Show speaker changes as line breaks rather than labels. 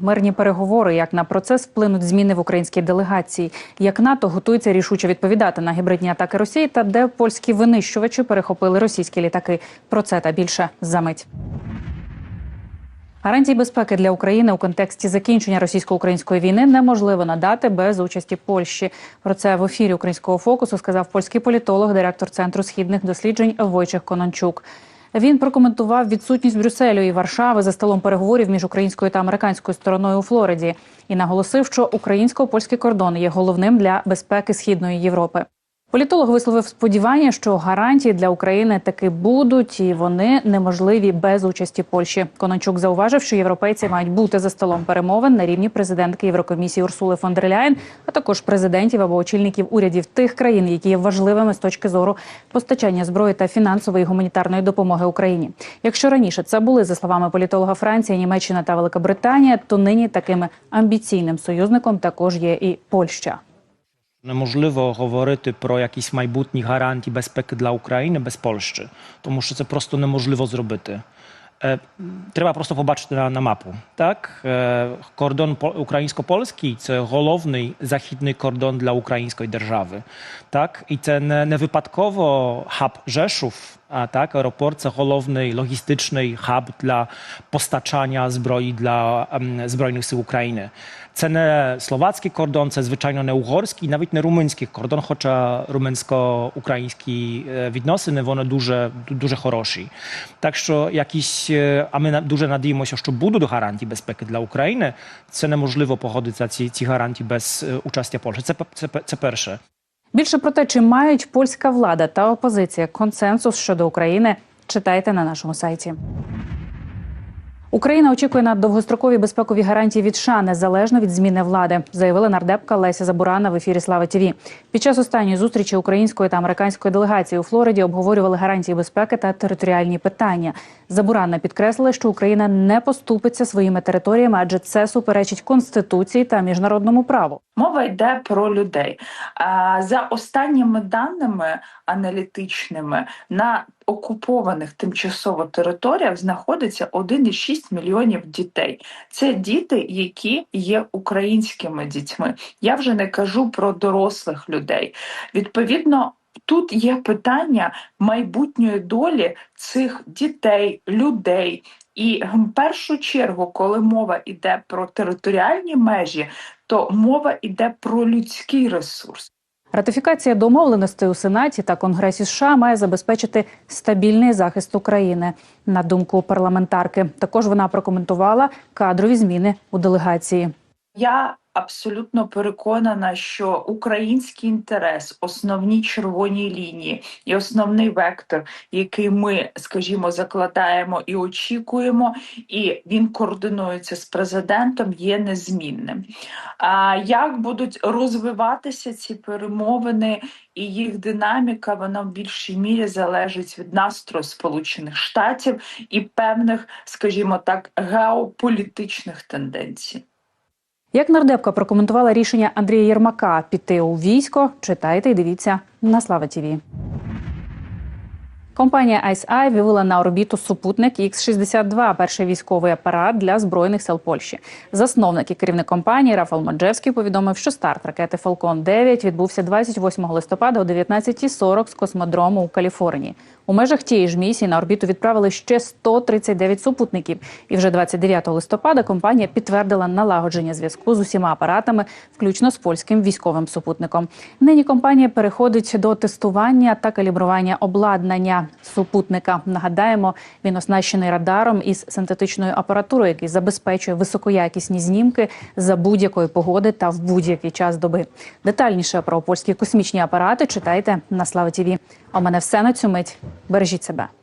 Мирні переговори, як на процес вплинуть зміни в українській делегації, як НАТО готується рішуче відповідати на гібридні атаки Росії, та де польські винищувачі перехопили російські літаки. Про це та більше за мить. Гарантії безпеки для України у контексті закінчення російсько-української війни неможливо надати без участі Польщі. Про це в ефірі українського фокусу сказав польський політолог, директор центру східних досліджень Войчех Конончук. Він прокоментував відсутність Брюсселю і Варшави за столом переговорів між українською та американською стороною у Флориді і наголосив, що українсько-польський кордон є головним для безпеки східної Європи. Політолог висловив сподівання, що гарантії для України таки будуть, і вони неможливі без участі Польщі. Конончук зауважив, що європейці мають бути за столом перемовин на рівні президентки Єврокомісії Урсули фон дер Ляєн, а також президентів або очільників урядів тих країн, які є важливими з точки зору постачання зброї та фінансової і гуманітарної допомоги Україні. Якщо раніше це були за словами політолога Франція, Німеччина та Велика Британія, то нині такими амбіційним союзником також є і Польща.
Неможливо говорити про якісь майбутні гарантії безпеки для України без Польщі, тому що це просто неможливо зробити. Е, Треба просто побачити на, на мапу. Так? Е, Кордон по- українсько-польський це головний західний кордон для української держави. Так? І це не, не випадково хаб Rzeszów, а так, аеропорт це головний логістичний хаб для постачання зброї для ем, Збройних сил України. Це не словацький кордон, це звичайно не угорський, навіть не румунський кордон, хоча румунсько-українські е, відносини вони дуже, дуже хороші. Так що якісь, е, а ми на- дуже надіємося, що будуть гарантії безпеки для України. Це неможливо погодити ці, ці гарантії без е, участі Польщі. Це, пе- це, пе- це перше.
Більше про те, чи мають польська влада та опозиція консенсус щодо України, читайте на нашому сайті. Україна очікує на довгострокові безпекові гарантії від США незалежно від зміни влади, заявила нардепка Леся Забурана в ефірі Слава ТІВІ. Під час останньої зустрічі української та американської делегації у Флориді обговорювали гарантії безпеки та територіальні питання. Забуранна підкреслила, що Україна не поступиться своїми територіями, адже це суперечить конституції та міжнародному праву.
Мова йде про людей. За останніми даними аналітичними на окупованих тимчасово територіях знаходиться 1,6 мільйонів дітей. Це діти, які є українськими дітьми. Я вже не кажу про дорослих людей. Відповідно. Тут є питання майбутньої долі цих дітей, людей, і в першу чергу, коли мова йде про територіальні межі, то мова йде про людський ресурс.
Ратифікація домовленостей у Сенаті та Конгресі США має забезпечити стабільний захист України. На думку парламентарки, також вона прокоментувала кадрові зміни у делегації.
Я абсолютно переконана, що український інтерес, основні червоні лінії і основний вектор, який ми, скажімо, закладаємо і очікуємо, і він координується з президентом, є незмінним. А як будуть розвиватися ці перемовини і їх динаміка, вона в більшій мірі залежить від настрою Сполучених Штатів і певних, скажімо так, геополітичних тенденцій.
Як нардепка прокоментувала рішення Андрія Єрмака піти у військо, читайте і дивіться на Слава ТІВІ. Компанія ICEYE вивела на орбіту супутник X-62, перший військовий апарат для збройних сил Польщі. Засновник і керівник компанії Рафал Моджевський повідомив, що старт ракети Falcon 9 відбувся 28 листопада о 19.40 з космодрому у Каліфорнії. У межах тієї ж місії на орбіту відправили ще 139 супутників. І вже 29 листопада компанія підтвердила налагодження зв'язку з усіма апаратами, включно з польським військовим супутником. Нині компанія переходить до тестування та калібрування обладнання супутника. Нагадаємо, він оснащений радаром із синтетичною апаратурою, який забезпечує високоякісні знімки за будь-якої погоди та в будь-який час доби. Детальніше про польські космічні апарати читайте на Слава ТІВІ. А мене все на цю мить. Бережіть себе.